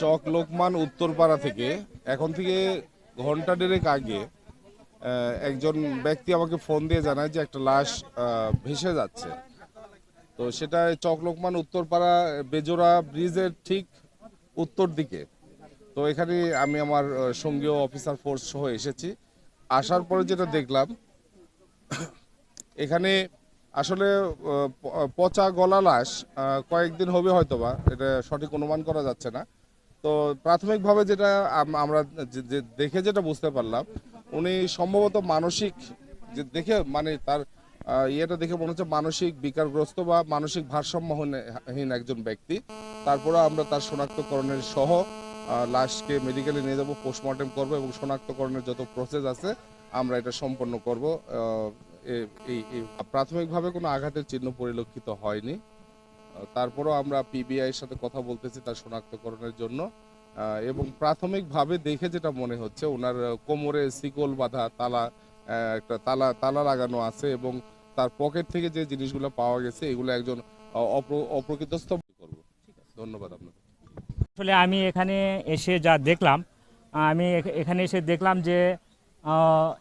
চক লোকমান উত্তরপাড়া থেকে, এখন থেকে ঘণ্টা দেড়েক আগে একজন ব্যক্তি আমাকে ফোন দিয়ে জানায় যে একটা লাশ ভেসে যাচ্ছে। তো সেটা চক লোকমান উত্তরপাড়া, বেজোড়া ব্রিজের ঠিক উত্তর দিকে। তো এখানে আমি আমার সঙ্গীয় অফিসার ফোর্স সহ এসেছি। আসার পরে যেটা দেখলাম, এখানে আসলে পচা গলা লাশ কয়েকদিন হবে হয়তোবা, এটা সঠিক অনুমান করা যাচ্ছে না। তো প্রাথমিকভাবে যেটা আমরা দেখে যেটা বুঝতে পারলাম, উনি সম্ভবত মানসিক যে দেখে মানে তার ইয়েটা দেখে মনে হচ্ছে মানসিক বিকারগ্রস্ত বা মানসিক ভারসাম্যহীন একজন ব্যক্তি। তারপরে আমরা তার শনাক্তকরণের সহ লাশকে মেডিকেলে নিয়ে যাব, পোস্টমর্টেম করব এবং শনাক্তকরণের যত প্রসেস আছে, আমরা এটা সম্পন্ন করব। এই প্রাথমিকভাবে কোনো আঘাতের চিহ্ন পরিলক্ষিত হয়নি। তারপরেও আমরা পিবিআই এর সাথে কথা বলতেছি তার শনাক্তকরণের জন্য। এবং প্রাথমিকভাবে দেখে যেটা মনে হচ্ছে, ওনার কোমরে শিকল বাঁধা তালা একটা তালা তালা লাগানো আছে এবং তার পকেট থেকে যে জিনিসগুলো পাওয়া গেছে, এগুলো একজন অপ্রকৃতস্থ করব। ধন্যবাদ আপনাকে। আসলে আমি এখানে এসে যা দেখলাম, আমি এখানে এসে দেখলাম যে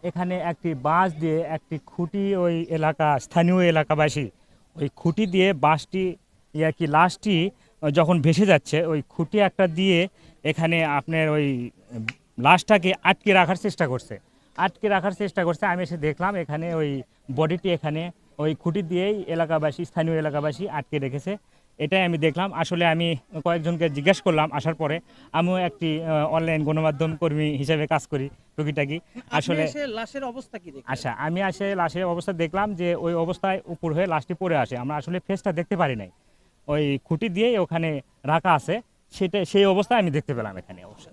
এখানে একটি বাঁশ দিয়ে একটি খুঁটি ওই এলাকা, স্থানীয় এলাকাবাসী, ওই খুঁটি দিয়ে বাঁশটি ইয়া কি লাশটি যখন ভেসে যাচ্ছে ওই খুঁটি একটা দিয়ে এখানে আপনার ওই লাশটাকে আটকে রাখার চেষ্টা করছে। আটকে রাখার চেষ্টা করছে আমি এসে দেখলাম এখানে ওই বডিটি এখানে ওই খুঁটি দিয়েই এলাকাবাসী স্থানীয় এলাকাবাসী আটকে রেখেছে। এটাই আমি দেখলাম। আসলে আমি কয়েকজনকে জিজ্ঞেস করলাম আসার পরে আমিও একটি অনলাইন গণমাধ্যম কর্মী হিসেবে কাজ করি টুকিটাকি। আসলে লাশের অবস্থা কি আচ্ছা আমি আসে লাশের অবস্থা দেখলাম যে ওই অবস্থায় উপর হয়ে লাশটি পড়ে আসে আমরা আসলে ফেসটা দেখতে পারি নাই। ওই খুঁটি দিয়েই ওখানে রাখা আছে সেটা সেই অবস্থায় আমি দেখতে পেলাম এখানে অবশ্য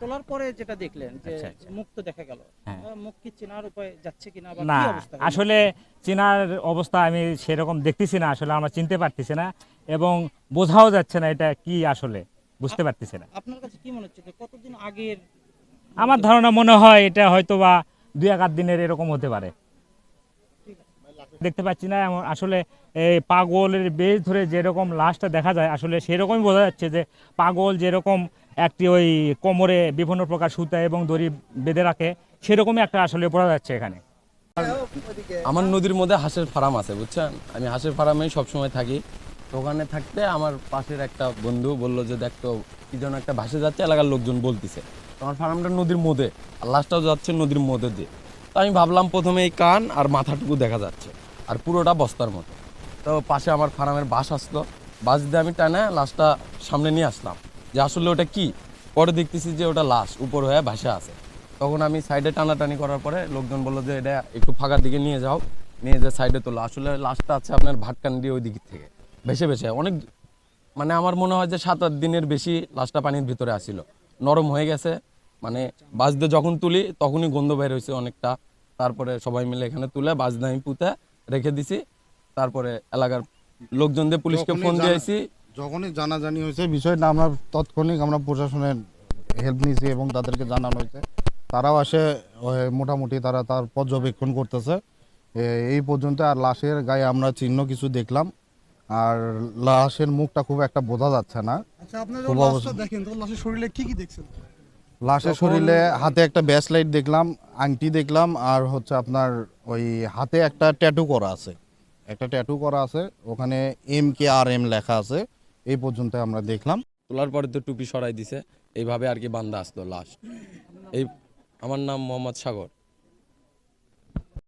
তোলার পরে- যেটা দেখলেন যে আচ্ছা, আচ্ছা। মুখ তো দেখা গেল হ্যাঁ। মুখ কি চেনার উপায় যাচ্ছে কিনা না কি অবস্থা হলো? আসলে চেনার অবস্থা আমি সেরকম দেখতেছি না আসলে আমরা চিনতে পারতেছি না এবং বোঝাও যাচ্ছে না এটা কি আসলে বুঝতে পারতেছি না আপনার কাছে কি মনে হচ্ছে কতদিন আগের আমার ধারণা মনে হয় এটা হয়তো বা দুই এক আধ দিনের এরকম হতে পারে দেখতে পাচ্ছি না, এমন আসলে পাগলের বেশ ধরে যেরকম লাশটা দেখা যায়, আসলে সেরকমই বোঝা যাচ্ছে যে পাগল যেরকম একটি ওই কোমরে বিভিন্ন প্রকার সুতা এবং দড়ি বেঁধে রাখে, সেরকমই একটা আসলে বোঝা যাচ্ছে এখানে। আমার নদীর মধ্যে হাঁসের ফার্ম আছে, বুঝছেন? আমি হাঁসের ফার্মেই সবসময় থাকি। ওখানে থাকতে আমার পাশের একটা বন্ধু বলল যে, দেখ তো, কি যেন একটা ভাসে যাচ্ছে, এলাকার লোকজন বলতেছে। আমার ফার্মটা নদীর মধ্যে, আর লাশটাও যাচ্ছে নদীর মধ্যে দিয়ে। তো আমি ভাবলাম প্রথমে এই কান আর মাথাটুকু দেখা যাচ্ছে। আর পুরোটা বস্তার মতো। তো পাশে আমার ফার্মের বাস আসলো। বাস দিয়ে আমি টানে লাশটা সামনে নিয়ে আসলাম। যে আসলে ওটা কি? পরে দেখতেছি যে ওটা লাশ, উপর হয়ে ভাসে আছে। তখন আমি সাইডে টানাটানি করার পরে লোকজন বলল যে, এটা একটু ফাঁকার দিকে নিয়ে যাও। নিয়ে যে সাইডে তোলো। আসলে লাশটা আছে আপনার ভাটকান্ডি ওই দিক থেকে। ভেসে ভেসে। অনেক মানে আমার মনে হয় যে সাত, আট দিনের বেশি লাশটা পানির ভিতরে আসিল। নরম হয়ে গেছে। মানে বাস দিয়ে যখন তুলি, তখনই গন্ধ বের হয়েছে অনেকটা। তারপরে সবাই মিলে এখানে তুলে বাস দিয়ে আমি পুঁতে রেখে দিছি। তারপরে এলাকার লোকজনদের পুলিশকে ফোন দিয়েছি। যখনই জানাজানি হয়েছে বিষয়টা আমরা তৎক্ষণিক আমরা প্রশাসনের হেল্প নিয়েছি এবং তাদেরকে জানানো হয়েছে। তারাও আসে মোটামুটি তারা তার পর্যবেক্ষণ করতেছে। এই পর্যন্ত আর লাশের গায়ে আমরা চিহ্ন কিছু দেখলাম। আর লাশের মুখটা খুব একটা বোঝা যাচ্ছে না। আচ্ছা আপনারা খুব লাশটা অবস্থা- দেখেন তখন লাশের শরীরে কি কি দেখছেন? লাশের শরীরে হাতে একটা ব্যাসলাইট দেখলাম আংটি দেখলাম আর হচ্ছে আপনার ওই হাতে একটা ট্যাটু করা আছে। একটা ট্যাটু করা আছে ওখানে এম কে আর এম লেখা আছে এই পর্যন্ত আমরা দেখলাম। তোলার পরে তো টুপি সরাই দিছে এইভাবে আর কি বান্দা আসতো লাশ। এই আমার নাম মোহাম্মদ সাগর।